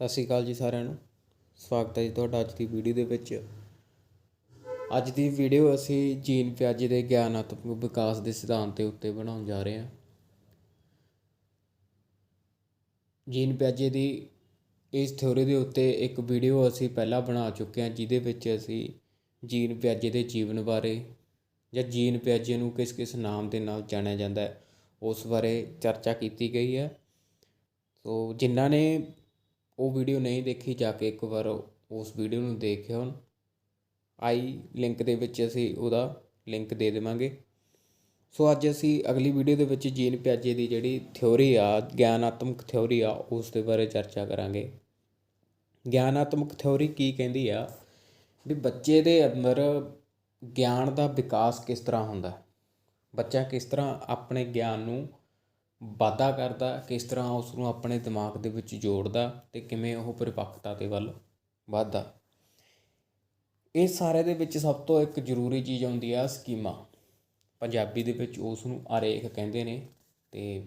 ਸਤਿ ਸ਼੍ਰੀ ਅਕਾਲ ਜੀ ਸਾਰਿਆਂ ਨੂੰ। ਸਵਾਗਤ ਹੈ ਜੀ ਤੁਹਾਡਾ ਅੱਜ ਦੀ ਵੀਡੀਓ ਦੇ ਵਿੱਚ। ਅੱਜ ਦੀ ਵੀਡੀਓ ਅਸੀਂ ਜੀਨ ਪਿਆਜੇ ਦੇ ਗਿਆਨਾਤਮਕ ਵਿਕਾਸ ਦੇ ਸਿਧਾਂਤ ਦੇ ਉੱਤੇ ਬਣਾਉਣ ਜਾ ਰਹੇ ਹਾਂ। ਜੀਨ ਪਿਆਜੇ ਦੀ ਇਸ ਥਿਉਰੀ ਦੇ ਉੱਤੇ ਇੱਕ ਵੀਡੀਓ ਅਸੀਂ ਪਹਿਲਾਂ ਬਣਾ ਚੁੱਕੇ ਹਾਂ, ਜਿਹਦੇ ਵਿੱਚ ਅਸੀਂ ਜੀਨ ਪਿਆਜੇ ਦੇ ਜੀਵਨ ਬਾਰੇ ਜਾਂ ਜੀਨ ਪਿਆਜੇ ਨੂੰ ਕਿਸ ਕਿਸ ਨਾਮ ਦੇ ਨਾਲ ਜਾਣਿਆ ਜਾਂਦਾ ਹੈ, ਉਸ ਬਾਰੇ ਚਰਚਾ ਕੀਤੀ ਗਈ ਹੈ। ਸੋ ਜਿਨ੍ਹਾਂ ਨੇ ਉਹ ਵੀਡੀਓ ਨਹੀਂ ਦੇਖੀ, ਜਾ ਕੇ ਇੱਕ ਵਾਰ ਉਸ ਵੀਡੀਓ ਨੂੰ ਦੇਖਿਓ ਹੁਣ। ਆਈ ਲਿੰਕ ਦੇ ਵਿੱਚ ਅਸੀਂ ਉਹਦਾ ਲਿੰਕ ਦੇ ਦੇਵਾਂਗੇ। ਸੋ ਅੱਜ ਅਸੀਂ ਅਗਲੀ ਵੀਡੀਓ ਦੇ ਵਿੱਚ ਜੀਨ ਪਿਆਜੇ ਦੀ ਜਿਹੜੀ ਥਿਉਰੀ ਆ, ਗਿਆਨਾਤਮਕ ਥਿਉਰੀ ਆ, ਉਸ ਦੇ ਬਾਰੇ ਚਰਚਾ ਕਰਾਂਗੇ। ਗਿਆਨਾਤਮਕ ਥਿਉਰੀ ਕੀ ਕਹਿੰਦੀ ਆ? ਵੀ ਬੱਚੇ ਦੇ ਅੰਦਰ ਗਿਆਨ ਦਾ ਵਿਕਾਸ ਕਿਸ ਤਰ੍ਹਾਂ ਹੁੰਦਾ? ਬੱਚਾ ਕਿਸ ਤਰ੍ਹਾਂ ਆਪਣੇ ਗਿਆਨ ਨੂੰ ਵਾਧਾ ਕਰਦਾ, ਕਿਸ ਤਰ੍ਹਾਂ ਉਸ ਨੂੰ ਆਪਣੇ ਦਿਮਾਗ ਦੇ ਵਿੱਚ ਜੋੜਦਾ ਅਤੇ ਕਿਵੇਂ ਉਹ ਪਰਿਪੱਕਤਾ ਦੇ ਵੱਲ ਵੱਧਦਾ। ਇਹ ਸਾਰੇ ਦੇ ਵਿੱਚ ਸਭ ਤੋਂ ਇੱਕ ਜ਼ਰੂਰੀ ਚੀਜ਼ ਆਉਂਦੀ ਆ ਸਕੀਮਾ। ਪੰਜਾਬੀ ਦੇ ਵਿੱਚ ਉਸ ਨੂੰ ਆਰੇਖ ਕਹਿੰਦੇ ਨੇ ਤੇ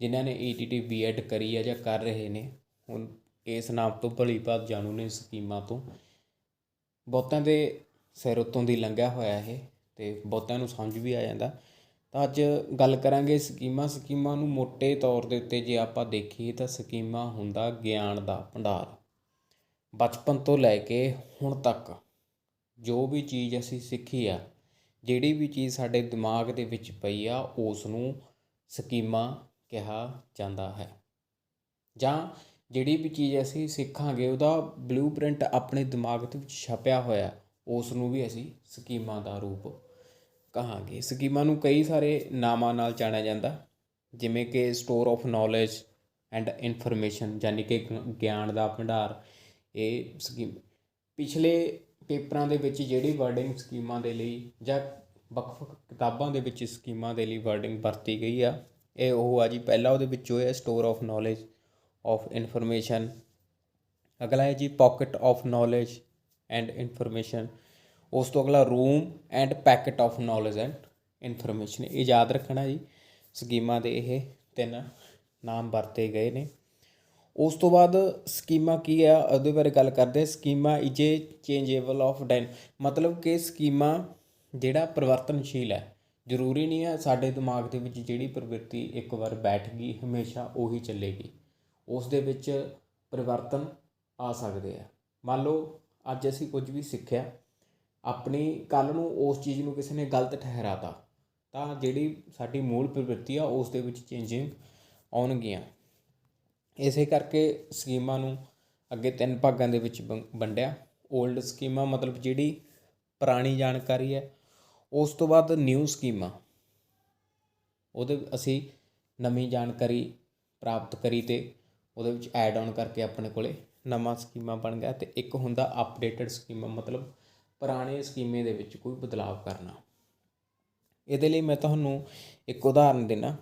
ਜਿਨ੍ਹਾਂ ਨੇ ਈਟੀਟੀ ਬੀਐਡ ਕਰੀ ਆ ਜਾਂ ਕਰ ਰਹੇ ਨੇ, ਹੁਣ ਇਸ ਨਾਮ ਤੋਂ ਭਲੀ ਭਾਤ ਜਾਣੂ ਨੇ ਸਕੀਮਾਂ ਤੋਂ। ਬਹੁਤਾਂ ਦੇ ਸਿਰ ਉੱਤੋਂ ਦੀ ਲੰਘਿਆ ਹੋਇਆ ਇਹ ਤੇ ਬਹੁਤਾਂ ਨੂੰ ਸਮਝ ਵੀ ਆ ਜਾਂਦਾ। ਤਾਂ ਅੱਜ ਗੱਲ ਕਰਾਂਗੇ ਸਕੀਮਾਂ ਸਕੀਮਾਂ ਨੂੰ ਮੋਟੇ ਤੌਰ ਦੇ ਉੱਤੇ ਜੇ ਆਪਾਂ ਦੇਖੀਏ ਤਾਂ ਸਕੀਮਾਂ ਹੁੰਦਾ ਗਿਆਨ ਦਾ ਭੰਡਾਰ। ਬਚਪਨ ਤੋਂ ਲੈ ਕੇ ਹੁਣ ਤੱਕ ਜੋ ਵੀ ਚੀਜ਼ ਅਸੀਂ ਸਿੱਖੀ ਆ, ਜਿਹੜੀ ਵੀ ਚੀਜ਼ ਸਾਡੇ ਦਿਮਾਗ ਦੇ ਵਿੱਚ ਪਈ ਆ ਉਸ ਨੂੰ ਸਕੀਮਾਂ ਕਿਹਾ ਜਾਂਦਾ ਹੈ। ਜਾਂ ਜਿਹੜੀ ਵੀ ਚੀਜ਼ ਅਸੀਂ ਸਿੱਖਾਂਗੇ, ਉਹਦਾ ਬਲੂਪ੍ਰਿੰਟ ਆਪਣੇ ਦਿਮਾਗ ਦੇ ਵਿੱਚ ਛਪਿਆ ਹੋਇਆ ਉਸ ਨੂੰ ਵੀ ਅਸੀਂ ਸਕੀਮਾਂ ਦਾ ਰੂਪ ਕਹਾਂਗੇ। ਸਕੀਮਾਂ ਨੂੰ ਕਈ ਸਾਰੇ ਨਾਮਾਂ ਨਾਲ ਜਾਣਿਆ ਜਾਂਦਾ, ਜਿਵੇਂ ਕਿ store of knowledge and information ਯਾਨੀ ਕਿ ਗਿਆਨ ਦਾ ਭੰਡਾਰ। ਇਹ ਸਕੀਮ, ਪਿਛਲੇ ਪੇਪਰਾਂ ਦੇ ਵਿੱਚ ਜਿਹੜੀ ਵਰਡਿੰਗ ਸਕੀਮਾਂ ਦੇ ਲਈ ਜਾਂ ਵੱਖ-ਵੱਖ ਕਿਤਾਬਾਂ ਦੇ ਵਿੱਚ ਸਕੀਮਾਂ ਦੇ ਲਈ ਵਰਡਿੰਗ ਵਰਤੀ ਗਈ ਆ, ਇਹ ਉਹ ਆ ਜੀ, ਪਹਿਲਾ ਉਹਦੇ ਵਿੱਚੋਂ ਹੈ store of knowledge of information ਅਗਲਾ ਹੈ ਜੀ pocket of knowledge and information ਉਸ ਤੋਂ ਅਗਲਾ room and packet of knowledge and information ਇਹ ਯਾਦ ਰੱਖਣਾ ਜੀ, ਸਕੀਮਾਂ ਦੇ ਇਹ ਤਿੰਨ ਨਾਮ ਵਰਤੇ ਗਏ ਨੇ। ਉਸ ਤੋਂ ਬਾਅਦ ਸਕੀਮਾ ਕੀ ਆ, ਉਹਦੇ ਬਾਰੇ ਗੱਲ ਕਰਦੇ schema is a changeable of ਡਾਇਨ ਮਤਲਬ ਕਿ ਸਕੀਮਾ ਜਿਹੜਾ ਪਰਿਵਰਤਨਸ਼ੀਲ ਹੈ। ਜ਼ਰੂਰੀ ਨਹੀਂ ਹੈ ਸਾਡੇ ਦਿਮਾਗ ਦੇ ਵਿੱਚ ਜਿਹੜੀ ਪ੍ਰਵਿਰਤੀ ਇੱਕ ਵਾਰ ਬੈਠ ਗਈ, ਹਮੇਸ਼ਾ ਉਹੀ ਚੱਲੇਗੀ। ਉਸ ਦੇ ਵਿੱਚ ਪਰਿਵਰਤਨ ਆ ਸਕਦੇ ਆ। ਮੰਨ ਲਓ, ਅੱਜ ਅਸੀਂ ਕੁਝ ਵੀ ਸਿੱਖਿਆ ਆਪਣੀ ਕੱਲ ਨੂੰ ਉਸ ਚੀਜ਼ ਨੂੰ ਕਿਸੇ ਨੇ ਗਲਤ ਠਹਿਰਾਤਾ, ਤਾਂ ਜਿਹੜੀ ਸਾਡੀ ਮੂਲ ਪ੍ਰਵਿਰਤੀ ਆ ਉਸ ਦੇ ਵਿੱਚ ਚੇਂਜਿੰਗ ਆਉਣਗੀਆਂ। ਇਸੇ ਕਰਕੇ ਸਕੀਮਾਂ ਨੂੰ ਅੱਗੇ ਤਿੰਨ ਭਾਗਾਂ ਦੇ ਵਿੱਚ ਵੰ- ਵੰਡਿਆ। 올ਡ ਸਕੀਮਾਂ ਮਤਲਬ ਜਿਹੜੀ ਪੁਰਾਣੀ ਜਾਣਕਾਰੀ ਹੈ। ਉਸ ਤੋਂ ਬਾਅਦ ਨਿਊ ਸਕੀਮਾਂ। ਉਹਦੇ ਅਸੀਂ ਨਵੀਂ ਜਾਣਕਾਰੀ ਪ੍ਰਾਪਤ ਕਰੀ ਤੇ ਉਹਦੇ ਵਿੱਚ ਐਡ ਆਨ ਕਰਕੇ ਆਪਣੇ ਕੋਲੇ ਨਵਾਂ ਸਕੀਮਾ ਬਣ ਗਿਆ ਤੇ ਇੱਕ ਹੁੰਦਾ ਅਪਡੇਟਡ ਸਕੀਮਾ ਮਤਲਬ ਪੁਰਾਣੇ ਸਕੀਮੇ ਦੇ ਵਿੱਚ ਕੋਈ ਬਦਲਾਅ ਕਰਨਾ। ਇਹਦੇ ਲਈ ਮੈਂ ਤੁਹਾਨੂੰ ਇੱਕ ਉਦਾਹਰਨ ਦੇਣਾ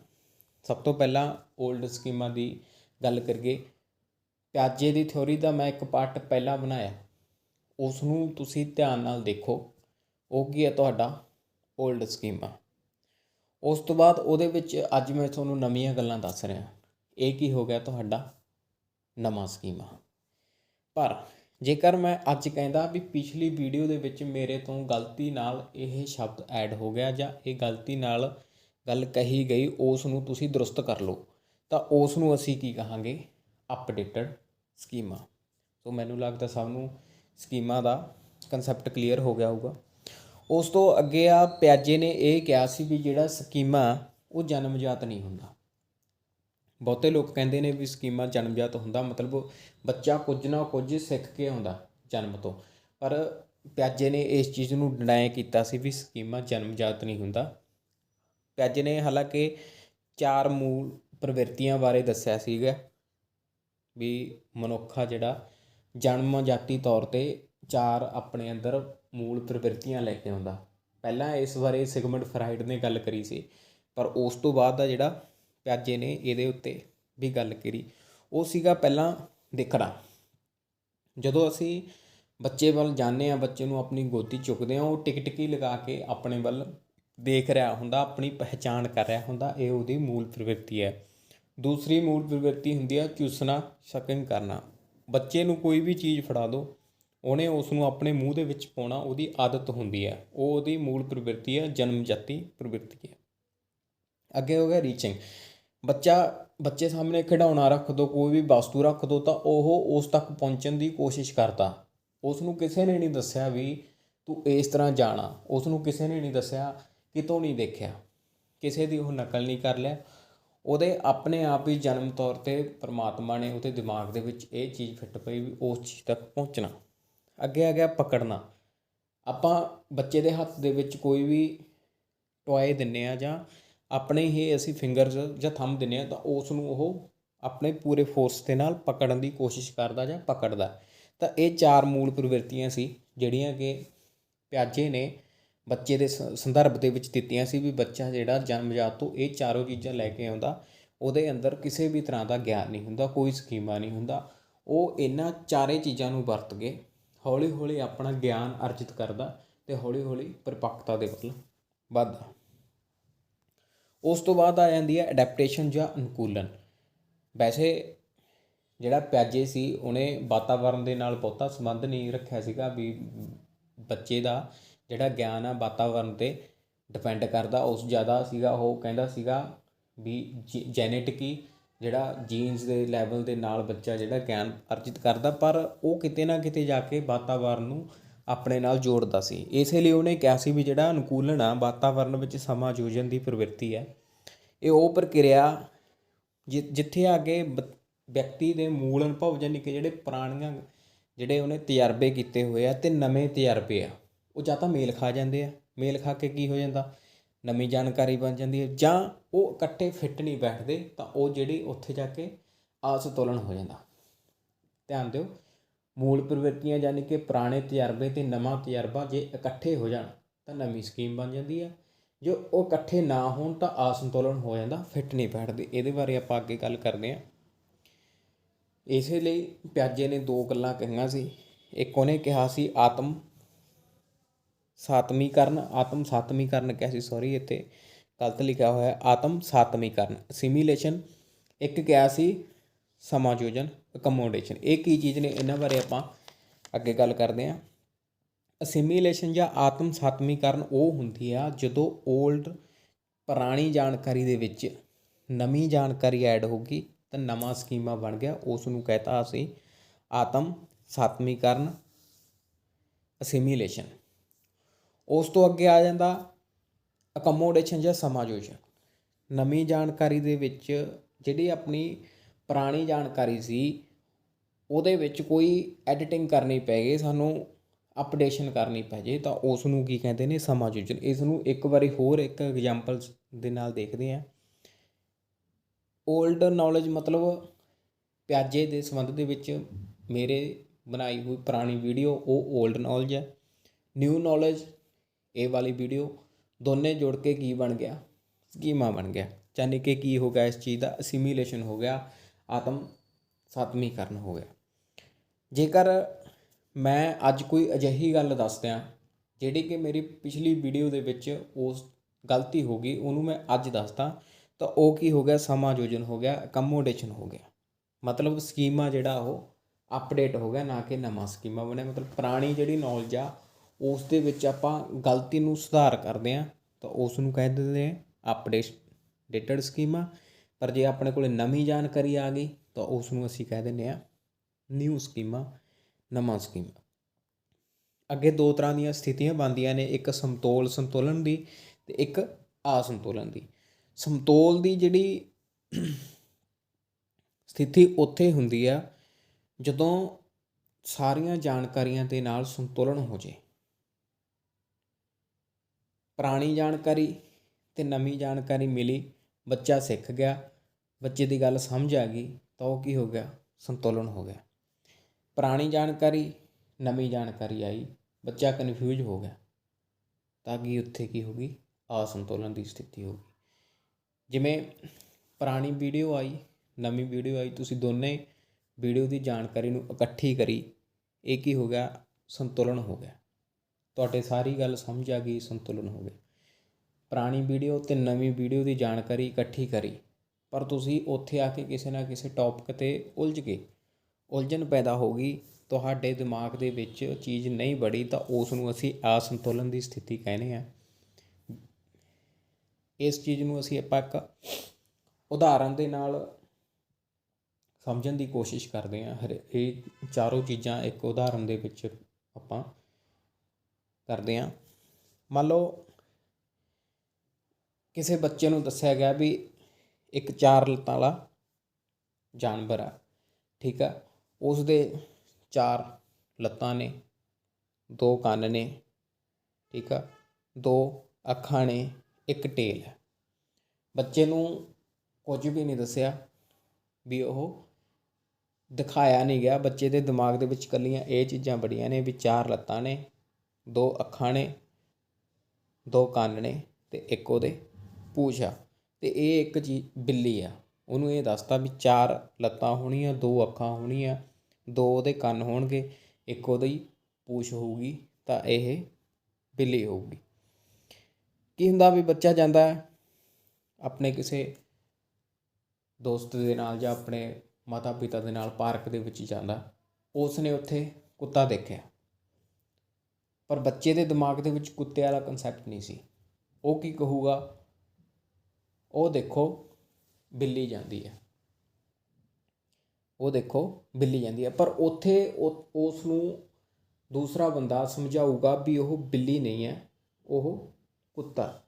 ਸਭ ਤੋਂ ਪਹਿਲਾਂ 올ਡ ਸਕੀਮਾਂ ਦੀ ਗੱਲ ਕਰੀਏ। ਪਿਆਜੇ ਦੀ ਥਿਉਰੀ ਦਾ ਮੈਂ ਇੱਕ ਪਾਰਟ ਪਹਿਲਾਂ ਬਣਾਇਆ। ਉਸ ਨੂੰ ਤੁਸੀਂ ਧਿਆਨ ਨਾਲ ਦੇਖੋ। ਉਹ ਕੀ ਹੈ ਤੁਹਾਡਾ 올ਡ ਸਕੀਮਾ। ਉਸ ਤੋਂ ਬਾਅਦ ਉਹਦੇ ਵਿੱਚ ਅੱਜ ਮੈਂ ਤੁਹਾਨੂੰ ਨਵੀਆਂ ਗੱਲਾਂ ਦੱਸ ਰਿਹਾ। ਇਹ ਕੀ ਹੋ ਗਿਆ ਤੁਹਾਡਾ ਨਵਾਂ ਸਕੀਮਾ। ਪਰ ਜੇਕਰ ਮੈਂ ਅੱਜ ਕਹਿੰਦਾ ਵੀ ਪਿਛਲੀ ਵੀਡੀਓ ਦੇ ਵਿੱਚ ਮੇਰੇ ਤੋਂ ਗਲਤੀ ਨਾਲ ਇਹ ਸ਼ਬਦ ਐਡ ਹੋ ਗਿਆ ਜਾਂ ਇਹ ਗਲਤੀ ਨਾਲ ਗੱਲ ਕਹੀ ਗਈ, ਉਸ ਨੂੰ ਤੁਸੀਂ ਦਰੁਸਤ ਕਰ ਲਓ। ਤਾਂ ਉਸ ਨੂੰ ਅਸੀਂ ਕੀ ਕਹਾਂਗੇ? ਅਪਡੇਟਡ ਸਕੀਮਾ ਸੋ ਮੈਨੂੰ ਲੱਗਦਾ ਸਭ ਨੂੰ ਸਕੀਮਾ ਦਾ ਕਨਸੈਪਟ ਕਲੀਅਰ ਹੋ ਗਿਆ ਹੋਊਗਾ। ਉਸ ਤੋਂ ਅੱਗੇ ਆ, ਪਿਆਜੇ ਨੇ ਇਹ ਕਿਹਾ ਸੀ ਵੀ ਜਿਹੜਾ ਸਕੀਮਾ ਉਹ ਜਨਮਜਾਤ ਨਹੀਂ ਹੁੰਦਾ। ਬਹੁਤੇ ਲੋਕ ਕਹਿੰਦੇ ਨੇ ਵੀ ਸਕੀਮਾ ਜਨਮਜਾਤ ਹੁੰਦਾ, ਮਤਲਬ ਬੱਚਾ ਕੁਝ ਨਾ ਕੁਝ ਸਿੱਖ ਕੇ ਆਉਂਦਾ ਜਨਮ ਤੋਂ। ਪਰ ਪਿਆਜੇ ਨੇ ਇਸ ਚੀਜ਼ ਨੂੰ ਡਿਨਾਈ ਕੀਤਾ ਸੀ ਵੀ ਸਕੀਮਾ ਜਨਮਜਾਤ ਨਹੀਂ ਹੁੰਦਾ। ਪਿਆਜੇ ਨੇ ਹਾਲਾਂਕਿ ਚਾਰ ਮੂਲ ਪ੍ਰਵਿਰਤੀਆਂ ਬਾਰੇ ਦੱਸਿਆ ਸੀਗਾ ਵੀ ਮਨੁੱਖਾ ਜਿਹੜਾ ਜਨਮ ਜਾਤੀ ਤੌਰ ਤੇ ਚਾਰ ਆਪਣੇ ਅੰਦਰ ਮੂਲ ਪ੍ਰਵਿਰਤੀਆਂ ਲੈ ਕੇ ਆਉਂਦਾ। ਪਹਿਲਾਂ ਇਸ ਬਾਰੇ ਸਿਗਮੰਡ ਫਰਾਇਡ ਨੇ ਗੱਲ ਕਰੀ ਸੀ, ਪਰ ਉਸ ਤੋਂ ਬਾਅਦ ਦਾ ਜਿਹੜਾ ਪਿਆਜੇ ਨੇ ਇਹਦੇ ਉੱਤੇ ਵੀ ਗੱਲ ਕਰੀ। ਉਹ ਸੀਗਾ ਪਹਿਲਾਂ ਦੇਖਣਾ। ਜਦੋਂ ਅਸੀਂ ਬੱਚੇ ਵੱਲ ਜਾਂਦੇ ਆ ਬੱਚੇ ਨੂੰ ਆਪਣੀ ਗੋਦੀ ਚੁੱਕਦੇ ਆ ਉਹ ਟਿਕ ਟਿਕੀ ਲਗਾ ਕੇ ਆਪਣੇ ਵੱਲ ਦੇਖ ਰਿਹਾ ਹੁੰਦਾ, ਆਪਣੀ ਪਹਿਚਾਣ ਕਰ ਰਿਹਾ ਹੁੰਦਾ, ਇਹ ਉਹਦੀ ਮੂਲ ਪ੍ਰਵਿਰਤੀ ਹੈ। ਦੂਸਰੀ ਮੂਲ ਪ੍ਰਵਿਰਤੀ ਹੁੰਦੀ ਹੈ ਚੂਸਣਾ ਸ਼ਕਿੰਗ ਕਰਨਾ। ਬੱਚੇ ਨੂੰ ਕੋਈ ਵੀ ਚੀਜ਼ ਫੜਾ ਦਿਓ ਉਹਨੇ ਉਸ ਨੂੰ ਆਪਣੇ ਮੂੰਹ ਦੇ ਵਿੱਚ ਪਾਉਣਾ, ਉਹਦੀ ਆਦਤ ਹੁੰਦੀ ਹੈ। ਉਹ ਉਹਦੀ ਮੂਲ ਪ੍ਰਵਿਰਤੀ ਹੈ, ਜਨਮਜਾਤੀ ਪ੍ਰਵਿਰਤੀ ਹੈ। ਅੱਗੇ ਹੋ ਗਿਆ ਰੀਚਿੰਗ ਬੱਚਾ, ਬੱਚੇ ਸਾਹਮਣੇ ਖਿਡੌਣਾ ਰੱਖ ਦੋ, ਕੋਈ ਵੀ ਵਸਤੂ ਰੱਖ ਦੋ, ਤਾਂ ਉਹ ਉਸ ਤੱਕ ਪਹੁੰਚਣ ਦੀ ਕੋਸ਼ਿਸ਼ ਕਰਦਾ। ਉਸ ਨੂੰ ਕਿਸੇ ਨੇ ਨਹੀਂ ਦੱਸਿਆ ਵੀ ਤੂੰ ਇਸ ਤਰ੍ਹਾਂ ਜਾਣਾ। ਉਸ ਨੂੰ ਕਿਸੇ ਨੇ ਨਹੀਂ ਦੱਸਿਆ, ਕਿਤੋਂ ਨਹੀਂ ਦੇਖਿਆ। ਕਿਸੇ ਦੀ ਉਹ ਨਕਲ ਨਹੀਂ ਕਰ ਲਿਆ। ਉਹਦੇ ਆਪਣੇ ਆਪ ਹੀ ਜਨਮ ਤੌਰ ਤੇ ਪ੍ਰਮਾਤਮਾ ਨੇ ਉਹਦੇ ਦਿਮਾਗ ਦੇ ਵਿੱਚ ਇਹ ਚੀਜ਼ ਫਿੱਟ ਪਈ ਵੀ ਉਸ ਚੀਜ਼ ਤੱਕ ਪਹੁੰਚਣਾ। ਅੱਗੇ ਆ ਗਿਆ ਪਕੜਨਾ। ਆਪਾਂ ਬੱਚੇ ਦੇ ਹੱਥ ਦੇ ਵਿੱਚ ਕੋਈ ਵੀ ਟੋਏ ਦਿੰਨੇ ਆ ਜਾਂ ਆਪਣੇ ਹੀ ਅਸੀਂ ਫਿੰਗਰਸ ਜਾਂ ਥੰਮ ਦਿੰਨੇ ਆ ਤਾਂ ਉਸ ਨੂੰ ਉਹ ਆਪਣੇ ਪੂਰੇ ਫੋਰਸ ਦੇ ਨਾਲ ਪਕੜਨ ਦੀ ਕੋਸ਼ਿਸ਼ ਕਰਦਾ ਜਾਂ ਪਕੜਦਾ ਤਾਂ ਇਹ ਚਾਰ ਮੂਲ ਪ੍ਰਵਿਰਤੀਆਂ ਸੀ, ਜਿਹੜੀਆਂ ਕਿ ਪਿਆਜੇ ਨੇ ਬੱਚੇ ਦੇ ਸ- ਸੰਦਰਭ ਦੇ ਵਿੱਚ ਦਿੱਤੀਆਂ ਸੀ ਵੀ ਬੱਚਾ ਜਿਹੜਾ ਜਨਮਜਾਤ ਤੋਂ ਇਹ ਚਾਰੋਂ ਚੀਜ਼ਾਂ ਲੈ ਕੇ ਆਉਂਦਾ, ਉਹਦੇ ਅੰਦਰ ਕਿਸੇ ਵੀ ਤਰ੍ਹਾਂ ਦਾ ਗਿਆਨ ਨਹੀਂ ਹੁੰਦਾ, ਕੋਈ ਸਕੀਮਾ ਨਹੀਂ ਹੁੰਦਾ। ਉਹ ਇਹਨਾਂ ਚਾਰੇ ਚੀਜ਼ਾਂ ਨੂੰ ਵਰਤ ਕੇ ਹੌਲੀ ਹੌਲੀ ਆਪਣਾ ਗਿਆਨ ਅਰਜਿਤ ਕਰਦਾ ਤੇ ਹੌਲੀ ਹੌਲੀ ਪਰਿਪੱਕਤਾ ਦੇ ਵੱਲ ਵੱਧਦਾ। ਉਸ ਤੋਂ ਬਾਅਦ ਆ ਜਾਂਦੀ ਹੈ ਅਡੈਪਟੇਸ਼ਨ ਜਾਂ ਅਨੁਕੂਲਨ। ਵੈਸੇ ਜਿਹੜਾ ਪਿਆਜੇ ਸੀ, ਉਹਨੇ ਵਾਤਾਵਰਣ ਦੇ ਨਾਲ ਬਹੁਤਾ ਸੰਬੰਧ ਨਹੀਂ ਰੱਖਿਆ ਸੀਗਾ ਵੀ ਬੱਚੇ ਦਾ ਜਿਹੜਾ ਗਿਆਨ ਆ ਵਾਤਾਵਰਣ ਤੇ ਡਿਪੈਂਡ ਕਰਦਾ। ਉਸ ਜ਼ਿਆਦਾ ਸੀਗਾ, ਉਹ ਕਹਿੰਦਾ ਸੀਗਾ ਵੀ ਜੈਨੇਟਿਕੀ ਜਿਹੜਾ ਜੀਨਸ ਦੇ ਲੈਵਲ ਦੇ ਨਾਲ ਬੱਚਾ ਜਿਹੜਾ ਗਿਆਨ ਅਰਜਿਤ ਕਰਦਾ, ਪਰ ਉਹ ਕਿਤੇ ਨਾ ਕਿਤੇ ਜਾ ਕੇ ਵਾਤਾਵਰਣ ਨੂੰ ਆਪਣੇ ਨਾਲ ਜੋੜਦਾ ਸੀ। ਇਸੇ ਲਈ ਉਹਨੇ ਕਿਹਾ ਸੀ ਵੀ ਜਿਹੜਾ ਅਨੁਕੂਲਨ ਆ ਵਾਤਾਵਰਣ ਵਿੱਚ ਸਮਾਯੋਜਨ ਦੀ ਪ੍ਰਵਿਰਤੀ ਹੈ। ਇਹ ਉਹ ਪ੍ਰਕਿਰਿਆ ਜਿ- ਜਿੱਥੇ ਆ ਕੇ ਬ- ਵਿਅਕਤੀ ਦੇ ਮੂਲ ਅਨੁਭਵ ਜਾਨੀ ਕਿ ਜਿਹੜੇ ਪੁਰਾਣੀਆਂ ਜਿਹੜੇ ਉਹਨੇ ਤਜਰਬੇ ਕੀਤੇ ਹੋਏ ਆ ਤੇ ਨਵੇਂ ਤਜਰਬੇ ਆ, ਉਹ ਜਾਂ ਤਾਂ ਮੇਲ ਖਾ ਜਾਂਦੇ ਆ। ਮੇਲ ਖਾ ਕੇ ਕੀ ਹੋ ਜਾਂਦਾ? ਨਵੀਂ ਜਾਣਕਾਰੀ ਬਣ ਜਾਂਦੀ ਹੈ। ਜਾਂ ਉਹ ਇਕੱਠੇ ਫਿੱਟ ਨਹੀਂ ਬੈਠਦੇ, ਤਾਂ ਉਹ ਜਿਹੜੀ ਉੱਥੇ ਜਾ ਕੇ ਅਸਤੁਲਨ ਹੋ ਜਾਂਦਾ। ਧਿਆਨ ਦਿਓ। ਮੂਲ ਪ੍ਰਵਿਰਤੀਆਂ ਯਾਨੀ ਕਿ ਪੁਰਾਣੇ ਤਜਰਬੇ ਤੇ ਨਵਾਂ ਤਜਰਬਾ ਜੇ ਇਕੱਠੇ ਹੋ ਜਾਣ, ਤਾਂ ਨਵੀਂ ਸਕੀਮ ਬਣ ਜਾਂਦੀ ਆ। ਜੋ ਉਹ ਇਕੱਠੇ ਨਾ ਹੋਣ, ਤਾਂ ਅਸੰਤੁਲਨ ਹੋ ਜਾਂਦਾ, ਫਿੱਟ ਨਹੀਂ ਬੈਠਦੇ। ਇਹਦੇ ਬਾਰੇ ਆਪਾਂ ਅੱਗੇ ਗੱਲ ਕਰਦੇ ਹਾਂ। ਇਸੇ ਲਈ ਪਿਆਜੇ ਨੇ ਦੋ ਗੱਲਾਂ ਕਹੀਆਂ ਸੀ। ਇੱਕ ਉਹਨੇ ਕਿਹਾ ਸੀ, ਆਤਮ ਸਾਤਮੀਕਰਨ ਆਤਮ ਸਾਤਮੀਕਰਨ ਕਿਹਾ ਸੀ ਸੌਰੀ ਇੱਥੇ ਗਲਤ ਲਿਖਿਆ ਹੋਇਆ ਆਤਮ ਸਾਤਮੀਕਰਨ ਅਸਿਮੀਲੇਸ਼ਨ ਇੱਕ ਕਿਹਾ ਸੀ, ਸਮਾਯੋਜਨ। ਅਕਮੋਡੇਸ਼ਨ ਇਹ ਕੀ ਚੀਜ਼ ਨੇ? ਇਹਨਾਂ ਬਾਰੇ ਆਪਾਂ ਅੱਗੇ ਗੱਲ ਕਰਦੇ ਹਾਂ। ਅਸਿਮੀਲੇਸ਼ਨ ਜਾਂ ਆਤਮ ਸਾਤਮੀਕਰਨ ਉਹ ਹੁੰਦੀ ਆ ਜਦੋਂ 올ਡ ਪੁਰਾਣੀ ਜਾਣਕਾਰੀ ਦੇ ਵਿੱਚ ਨਵੀਂ ਜਾਣਕਾਰੀ ਐਡ ਹੋ ਗਈ ਤਾਂ ਨਵਾਂ ਸਕੀਮਾ ਬਣ ਗਿਆ। ਉਸ ਨੂੰ ਕਹਤਾ ਅਸੀਂ ਆਤਮ ਸਾਤਮੀਕਰਨ ਅਸਿਮੀਲੇਸ਼ਨ ਉਸ ਤੋਂ ਅੱਗੇ ਆ ਜਾਂਦਾ ਅਕਮੋਡੇਸ਼ਨ ਜਾਂ ਸਮਾਯੋਜਨ ਨਵੀਂ ਜਾਣਕਾਰੀ ਦੇ ਵਿੱਚ ਜਿਹੜੀ ਆਪਣੀ ਪੁਰਾਣੀ ਜਾਣਕਾਰੀ ਸੀ, ਉਹਦੇ ਵਿੱਚ ਕੋਈ ਐਡੀਟਿੰਗ ਕਰਨੀ ਪੈ ਗਈ, ਸਾਨੂੰ ਅਪਡੇਸ਼ਨ ਕਰਨੀ ਪੈ ਜੇ, ਤਾਂ ਉਸ ਨੂੰ ਕੀ ਕਹਿੰਦੇ ਨੇ ਸਮਾਯੋਜਨ ਇਸ ਨੂੰ ਇੱਕ ਵਾਰੀ ਹੋਰ ਇੱਕ ਐਗਜ਼ਾਮਪਲ ਦੇ ਨਾਲ ਦੇਖਦੇ ਹਾਂ। 올ਡ ਨੌਲੇਜ ਮਤਲਬ ਪਿਆਜੇ ਦੇ ਸੰਬੰਧ ਦੇ ਵਿੱਚ ਮੇਰੇ ਬਣਾਈ ਹੋਈ ਪੁਰਾਣੀ ਵੀਡੀਓ ਉਹ 올ਡ ਨੌਲੇਜ ਹੈ। ਨਿਊ ਨੌਲੇਜ ਇਹ ਵਾਲੀ ਵੀਡੀਓ ਦੋਨੇ ਜੋੜ ਕੇ ਕੀ ਬਣ ਗਿਆ? ਸਕੀਮਾ ਬਣ ਗਿਆ। ਯਾਨੀ ਕਿ ਕੀ ਹੋ ਗਿਆ ਇਸ ਚੀਜ਼ ਦਾ? ਅਸਿਮੀਲੇਸ਼ਨ ਹੋ ਗਿਆ। ਆਤਮ ਸਾਤਮੀਕਰਨ ਹੋ ਗਿਆ। ਜੇਕਰ ਮੈਂ ਅੱਜ ਕੋਈ ਅਜਿਹੀ ਗੱਲ ਦੱਸ ਦਿਆਂ ਜਿਹੜੀ ਕਿ ਮੇਰੀ ਪਿਛਲੀ ਵੀਡੀਓ ਦੇ ਵਿੱਚ ਉਸ ਗਲਤੀ ਹੋ ਗਈ, ਉਹਨੂੰ ਮੈਂ ਅੱਜ ਦੱਸਦਾ, ਤਾਂ ਉਹ ਕੀ ਹੋ ਗਿਆ? ਸਮਾਯੋਜਨ ਹੋ ਗਿਆ ਅਕਮੋਡੇਸ਼ਨ ਹੋ ਗਿਆ। ਮਤਲਬ ਸਕੀਮਾ ਜਿਹੜਾ ਉਹ ਅਪਡੇਟ ਹੋ ਗਿਆ, ਨਾ ਕਿ ਨਵਾਂ ਸਕੀਮਾ ਬਣਿਆ ਮਤਲਬ ਪੁਰਾਣੀ ਜਿਹੜੀ ਨੌਲੇਜ ਆ, ਉਸ ਦੇ ਵਿੱਚ ਆਪਾਂ ਗਲਤੀ ਨੂੰ ਸੁਧਾਰ ਕਰਦੇ ਆ ਤਾਂ ਉਸ ਨੂੰ ਕਹਿ ਦਿੰਦੇ ਆ ਡੇਟਡ ਸਕੀਮਾ। ਪਰ ਜੇ ਆਪਣੇ ਕੋਲ ਨਵੀਂ ਜਾਣਕਾਰੀ ਆ ਗਈ, ਤਾਂ ਉਸ ਨੂੰ ਅਸੀਂ ਕਹਿ ਦਿੰਦੇ ਆ ਨਿਊ ਸਕੀਮਾ ਨਵਾਂ ਸਕੀਮਾ ਅੱਗੇ ਦੋ ਤਰ੍ਹਾਂ ਦੀਆਂ ਸਥਿਤੀਆਂ ਬਣਦੀਆਂ ਨੇ, ਇੱਕ ਸਮਤੋਲ ਸੰਤੁਲਨ ਦੀ ਤੇ ਇੱਕ ਅਸੰਤੁਲਨ ਦੀ। ਸਮਤੋਲ ਦੀ ਜਿਹੜੀ ਸਥਿਤੀ ਉੱਥੇ ਹੁੰਦੀ ਆ, ਜਦੋਂ ਸਾਰੀਆਂ ਜਾਣਕਾਰੀਆਂ ਦੇ ਨਾਲ ਸੰਤੁਲਨ ਹੋ ਜੇ ਪੁਰਾਣੀ ਜਾਣਕਾਰੀ ਤੇ ਨਵੀਂ ਜਾਣਕਾਰੀ ਮਿਲੀ ਬੱਚਾ ਸਿੱਖ ਗਿਆ, ਬੱਚੇ ਦੀ ਗੱਲ ਸਮਝ ਆ ਗਈ, ਤਾਂ ਉਹ ਕੀ ਹੋ ਗਿਆ? ਸੰਤੁਲਨ ਹੋ ਗਿਆ। ਪੁਰਾਣੀ ਜਾਣਕਾਰੀ, ਨਵੀਂ ਜਾਣਕਾਰੀ ਆਈ, ਬੱਚਾ ਕਨਫਿਊਜ਼ ਹੋ ਗਿਆ। ਤਾਂ ਕਿ ਉੱਥੇ ਕੀ ਹੋ ਗਈ? ਅਸੰਤੁਲਨ ਦੀ ਸਥਿਤੀ ਹੋ ਗਈ। ਜਿਵੇਂ ਪੁਰਾਣੀ ਵੀਡੀਓ ਆਈ, ਨਵੀਂ ਵੀਡੀਓ ਆਈ, ਤੁਸੀਂ ਦੋਨੇ ਵੀਡੀਓ ਦੀ ਜਾਣਕਾਰੀ ਨੂੰ ਇਕੱਠੀ ਕਰੀ, ਇਹ ਕੀ ਹੋ ਗਿਆ? ਸੰਤੁਲਨ ਹੋ ਗਿਆ। ਤੁਹਾਡੇ ਸਾਰੀ ਗੱਲ ਸਮਝ ਆ ਗਈ, ਸੰਤੁਲਨ ਹੋ ਗਿਆ। ਪੁਰਾਣੀ ਵੀਡੀਓ ਅਤੇ ਨਵੀਂ ਵੀਡੀਓ ਦੀ ਜਾਣਕਾਰੀ ਇਕੱਠੀ ਕਰੀ। ਪਰ ਤੁਸੀਂ ਉੱਥੇ ਆ ਕੇ ਕਿਸੇ ਨਾ ਕਿਸੇ ਟੌਪਿਕ ਤੇ ਉਲਝ ਗਏ। ਉਲਝਣ ਪੈਦਾ ਹੋ ਗਈ। ਤੁਹਾਡੇ ਦਿਮਾਗ ਦੇ ਵਿੱਚ ਚੀਜ਼ ਨਹੀਂ ਬੜੀ ਤਾਂ ਉਸ ਨੂੰ ਅਸੀਂ ਅਸੰਤੁਲਨ ਦੀ ਸਥਿਤੀ ਕਹਿੰਦੇ ਆ ਇਸ ਚੀਜ਼ ਨੂੰ ਅਸੀਂ ਆਪਾਂ ਇੱਕ ਉਦਾਹਰਨ ਦੇ ਨਾਲ ਸਮਝਣ ਦੀ ਕੋਸ਼ਿਸ਼ ਕਰਦੇ ਹਾਂ। ਹਰੇ, ਇਹ ਚਾਰੋਂ ਚੀਜ਼ਾਂ ਇੱਕ ਉਦਾਹਰਨ ਦੇ ਵਿੱਚ ਆਪਾਂ ਕਰਦੇ ਹਾਂ। ਮੰਨ ਲਓ ਕਿਸੇ ਬੱਚੇ ਨੂੰ ਦੱਸਿਆ ਗਿਆ ਵੀ ਇੱਕ ਚਾਰ ਲੱਤਾਂ ਵਾਲਾ ਜਾਨਵਰ ਆ, ਠੀਕ ਆ? ਉਸ ਦੇ ਚਾਰ ਲੱਤਾਂ ਨੇ, ਦੋ ਕੰਨ ਨੇ, ਠੀਕ ਆ? ਦੋ ਅੱਖਾਂ ਨੇ, ਇੱਕ ਟੇਲ ਹੈ ਬੱਚੇ ਨੂੰ ਕੁਝ ਵੀ ਨਹੀਂ ਦੱਸਿਆ ਵੀ ਉਹ ਦਿਖਾਇਆ ਨਹੀਂ ਗਿਆ। ਬੱਚੇ ਦੇ ਦਿਮਾਗ ਦੇ ਵਿੱਚ ਕੱਲੀਆਂ ਇਹ ਚੀਜ਼ਾਂ ਬੜੀਆਂ ਨੇ ਵੀ ਚਾਰ ਲੱਤਾਂ ਨੇ, ਦੋ ਅੱਖਾਂ ਨੇ, ਦੋ ਕੰਨ ਨੇ ਤੇ ਇੱਕ ਉਹਦੇ ਪੂਛ ਆ ਅਤੇ ਇਹ ਇੱਕ ਚੀਜ਼ ਬਿੱਲੀ ਆ। ਉਹਨੂੰ ਇਹ ਦੱਸਤਾ ਵੀ ਚਾਰ ਲੱਤਾਂ ਹੋਣੀਆਂ, ਦੋ ਅੱਖਾਂ ਹੋਣੀਆਂ, ਦੋ ਉਹਦੇ ਕੰਨ ਹੋਣਗੇ, ਇੱਕ ਉਹਦੀ ਪੂਛ ਹੋਊਗੀ ਤਾਂ ਇਹ ਬਿੱਲੀ ਹੋਊਗੀ। ਕੀ ਹੁੰਦਾ ਵੀ ਬੱਚਾ ਜਾਂਦਾ ਆਪਣੇ ਕਿਸੇ ਦੋਸਤ ਦੇ ਨਾਲ ਜਾਂ ਆਪਣੇ ਮਾਤਾ ਪਿਤਾ ਦੇ ਨਾਲ ਪਾਰਕ ਦੇ ਵਿੱਚ ਜਾਂਦਾ ਉਸ ਨੇ ਉੱਥੇ ਕੁੱਤਾ ਦੇਖਿਆ। ਪਰ ਬੱਚੇ ਦੇ ਦਿਮਾਗ ਦੇ ਵਿੱਚ ਕੁੱਤੇ ਵਾਲਾ ਕਨਸੈਪਟ ਨਹੀਂ ਸੀ। ਉਹ ਕੀ ਕਹੂਗਾ? ਉਹ ਦੇਖੋ ਬਿੱਲੀ ਜਾਂਦੀ ਹੈ। ਉਹ ਦੇਖੋ ਬਿੱਲੀ ਜਾਂਦੀ ਹੈ। ਪਰ ਉੱਥੇ ਉਸ ਨੂੰ ਦੂਸਰਾ ਬੰਦਾ ਸਮਝਾਊਗਾ ਵੀ ਉਹ ਬਿੱਲੀ ਨਹੀਂ ਹੈ, ਉਹ ਕੁੱਤਾ।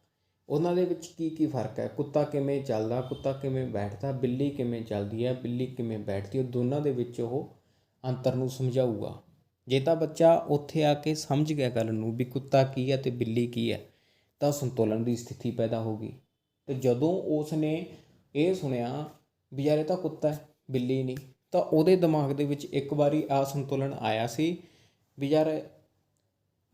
ਉਹਨਾਂ ਦੇ ਵਿੱਚ ਕੀ ਕੀ ਫ਼ਰਕ ਹੈ? ਕੁੱਤਾ ਕਿਵੇਂ ਚੱਲਦਾ, ਕੁੱਤਾ ਕਿਵੇਂ ਬੈਠਦਾ, ਬਿੱਲੀ ਕਿਵੇਂ ਚੱਲਦੀ ਹੈ, ਬਿੱਲੀ ਕਿਵੇਂ ਬੈਠਦੀ ਹੈ ਦੋਨਾਂ ਦੇ ਵਿੱਚ ਉਹ ਅੰਤਰ ਨੂੰ ਸਮਝਾਊਗਾ। ਜੇ ਤਾਂ ਬੱਚਾ ਉੱਥੇ ਆ ਕੇ ਸਮਝ ਗਿਆ ਗੱਲ ਨੂੰ ਵੀ ਕੁੱਤਾ ਕੀ ਹੈ ਤੇ ਬਿੱਲੀ ਕੀ ਹੈ, ਤਾਂ ਸੰਤੁਲਨ ਦੀ ਸਥਿਤੀ ਪੈਦਾ ਹੋਗੀ ਤੇ ਜਦੋਂ ਉਸ ਨੇ ਇਹ ਸੁਣਿਆ ਵੀ ਯਾਰ ਇਹ ਤਾਂ ਕੁੱਤਾ ਹੈ, ਬਿੱਲੀ ਨਹੀਂ, ਤਾਂ ਉਹਦੇ ਦਿਮਾਗ ਦੇ ਵਿੱਚ ਇੱਕ ਵਾਰੀ ਆ ਸੰਤੁਲਨ ਆਇਆ ਸੀ ਵੀ ਯਾਰ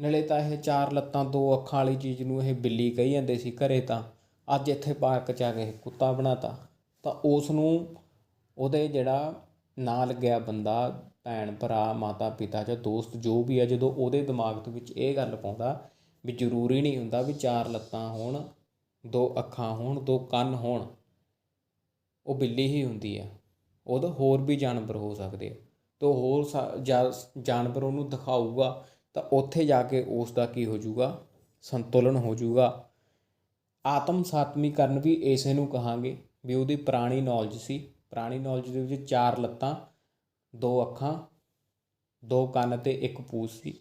ਨਾਲੇ ਤਾਂ ਇਹ ਚਾਰ ਲੱਤਾਂ, ਦੋ ਅੱਖਾਂ ਵਾਲੀ ਚੀਜ਼ ਨੂੰ ਇਹ ਬਿੱਲੀ ਕਹੀ ਜਾਂਦੇ ਸੀ ਘਰੇ ਤਾਂ, ਅੱਜ ਇੱਥੇ ਪਾਰਕ 'ਚ ਆ ਕੇ ਕੁੱਤਾ ਬਣਾਤਾ। ਤਾਂ ਉਸ ਨੂੰ ਉਹਦੇ ਜਿਹੜਾ ਨਾਲ ਲੱਗਿਆ ਬੰਦਾ, ਭੈਣ, ਭਰਾ, ਮਾਤਾ, ਪਿਤਾ ਜਾਂ ਦੋਸਤ ਜੋ ਵੀ ਹੈ ਜਦੋਂ ਉਹਦੇ ਦਿਮਾਗ ਦੇ ਵਿੱਚ ਇਹ ਗੱਲ ਪਾਉਂਦਾ ਵੀ ਜ਼ਰੂਰੀ ਨਹੀਂ ਹੁੰਦਾ ਵੀ ਚਾਰ ਲੱਤਾਂ ਹੋਣ ਦੋ ਅੱਖਾਂ ਹੋਣ, ਦੋ ਕੰਨ ਹੋਣ, ਉਹ ਬਿੱਲੀ ਹੀ ਹੁੰਦੀ ਹੈ ਉਹਦਾ ਹੋਰ ਵੀ ਜਾਨਵਰ ਹੋ ਸਕਦੇ ਆ। ਤੋ ਹੋਰ ਜਾਨਵਰ ਉਹਨੂੰ ਦਿਖਾਊਗਾ, ਤਾਂ ਉੱਥੇ ਜਾ ਕੇ ਉਸ ਦਾ ਕੀ ਹੋ ਜਾਊਗਾ? ਸੰਤੁਲਨ ਹੋ ਜਾਊਗਾ। ਆਤਮ ਸਾਤਮੀਕਰਨ ਵੀ ਇਸੇ ਨੂੰ ਕਹਾਂਗੇ, ਵੀ ਉਹਦੀ ਪੁਰਾਣੀ ਨੌਲੇਜ ਸੀ। ਪੁਰਾਣੀ ਨੌਲੇਜ ਦੇ ਵਿੱਚ ਚਾਰ ਲੱਤਾਂ, ਦੋ ਅੱਖਾਂ, ਦੋ ਕੰਨ ਤੇ ਇੱਕ ਪੂਛ ਸੀ।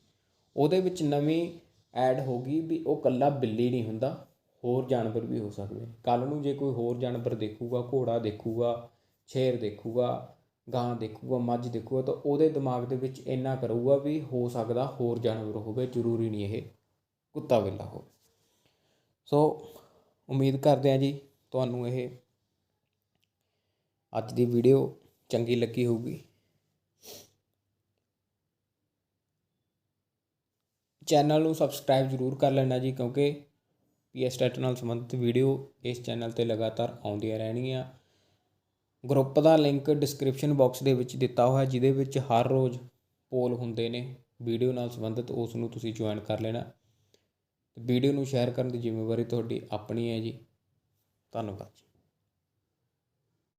ਉਹਦੇ ਵਿੱਚ ਨਵੀਂ ਐਡ ਹੋ ਗਈ ਵੀ ਉਹ ਕੱਲਾ ਬਿੱਲੀ ਨਹੀਂ ਹੁੰਦਾ। ਹੋਰ ਜਾਨਵਰ ਵੀ ਹੋ ਸਕਦੇ ਕੱਲ ਨੂੰ ਜੇ ਕੋਈ ਹੋਰ ਜਾਨਵਰ ਦੇਖੂਗਾ, ਘੋੜਾ ਦੇਖੂਗਾ, ਸ਼ੇਰ ਦੇਖੂਗਾ, ਗਾਂ ਦੇਖੂਗਾ, ਮੱਝ ਦੇਖੂਗਾ, ਤਾਂ ਉਹਦੇ ਦਿਮਾਗ ਦੇ ਵਿੱਚ ਇੰਨਾ ਕਰੂਗਾ ਵੀ ਹੋ ਸਕਦਾ ਹੋਰ ਜਾਨਵਰ ਹੋਵੇ, ਜ਼ਰੂਰੀ ਨਹੀਂ ਇਹ ਕੁੱਤਾ ਬਿੱਲਾ ਹੋਵੇ। ਸੋ ਉਮੀਦ ਕਰਦੇ ਹਾਂ ਜੀ ਤੁਹਾਨੂੰ ਇਹ ਅੱਜ ਦੀ ਵੀਡੀਓ ਚੰਗੀ ਲੱਗੀ ਹੋਊਗੀ। ਚੈਨਲ ਨੂੰ ਸਬਸਕ੍ਰਾਈਬ ਜ਼ਰੂਰ ਕਰ ਲੈਣਾ ਜੀ, ਕਿਉਂਕਿ ਪੀ ਪੀਐਸ ਟੈਟ ਨਾਲ ਸੰਬੰਧਿਤ ਵੀਡੀਓ ਇਸ ਚੈਨਲ ਤੇ ਲਗਾਤਾਰ ਆਉਂਦੀਆਂ ਰਹਿਣਗੀਆਂ। ਗਰੁੱਪ ਦਾ ਲਿੰਕ ਡਿਸਕ੍ਰਿਪਸ਼ਨ ਬਾਕਸ ਦੇ ਵਿੱਚ ਦਿੱਤਾ ਹੋਇਆ, ਜਿਹਦੇ ਵਿੱਚ ਹਰ ਰੋਜ਼ ਪੋਲ ਹੁੰਦੇ ਨੇ। ਵੀਡੀਓ ਨਾਲ ਸੰਬੰਧਿਤ ਉਸ ਨੂੰ ਤੁਸੀਂ ਜੁਆਇਨ ਕਰ ਲੈਣਾ। ਵੀਡੀਓ ਨੂੰ ਸ਼ੇਅਰ ਕਰਨ ਦੀ ਜ਼ਿੰਮੇਵਾਰੀ ਤੁਹਾਡੀ ਆਪਣੀ ਹੈ ਜੀ। ਧੰਨਵਾਦ ਜੀ।